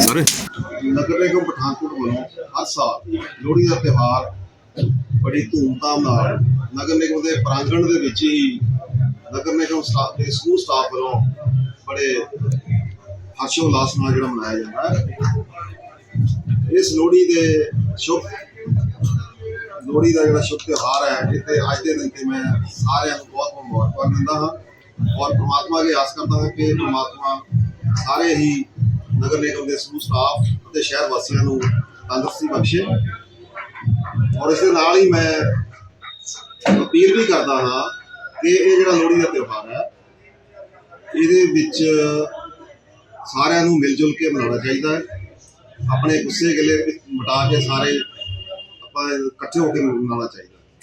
ਸਾਰੇ। ਨਗਰ ਨਿਗਮ ਪਠਾਨਕੋਟ ਵੱਲੋਂ ਹਰ ਸਾਲ ਲੋਹੜੀ ਦਾ ਤਿਉਹਾਰ ਬੜੀ ਧੂਮਧਾਮ ਨਾਲ ਨਗਰ ਨਿਗਮ ਦੇ ਪ੍ਰਾਂਗਣ ਦੇ ਵੱਲੋਂ ਬੜੇ ਹਰਸ਼ੋ ਨਾਲ ਜਿਹੜਾ ਮਨਾਇਆ ਜਾਂਦਾ ਹੈ। ਇਸ ਲੋਹੜੀ ਦੇ ਸ਼ੁਭ, ਲੋਹੜੀ ਜਿਹੜਾ ਸ਼ੁਭ ਤਿਉਹਾਰ ਹੈ ਜਿੱਤੇ ਅੱਜ ਦੇ ਦਿਨ ਤੇ ਮੈਂ ਸਾਰਿਆਂ ਨੂੰ ਬਹੁਤ ਬਹੁਤ ਮੁਬਾਰਕਾਂ ਦਿੰਦਾ ਹਾਂ। ਔਰ ਪ੍ਰਮਾਤਮਾ ਅਗੇ ਆਸ ਕਰਦਾ ਹਾਂ ਕਿ ਪ੍ਰਮਾਤਮਾ ਸਾਰੇ ਹੀ ਨਗਰ ਨਿਗਮ ਦੇ ਸਮੂਹ ਸਟਾਫ ਅਤੇ ਸ਼ਹਿਰ ਵਾਸੀਆਂ ਨੂੰ ਤੰਦਰੁਸਤੀ ਬਖਸ਼ੇ। ਔਰ ਇਸ ਦੇ ਨਾਲ ਹੀ ਮੈਂ ਅਪੀਲ ਵੀ ਕਰਦਾ ਹਾਂ ਕਿ ਇਹ ਜਿਹੜਾ ਲੋਹੜੀ ਦਾ ਤਿਉਹਾਰ ਹੈ, ਇਹਦੇ ਵਿੱਚ ਸਾਰਿਆਂ ਨੂੰ ਮਿਲ ਜੁਲ ਕੇ ਮਨਾਉਣਾ ਚਾਹੀਦਾ ਹੈ। ਆਪਣੇ ਗੁੱਸੇ ਗਿਲੇ ਮਿਟਾ ਕੇ ਸਾਰੇ ਆਪਾਂ ਇਕੱਠੇ ਹੋ ਕੇ ਮਨਾਉਣਾ ਚਾਹੀਦਾ।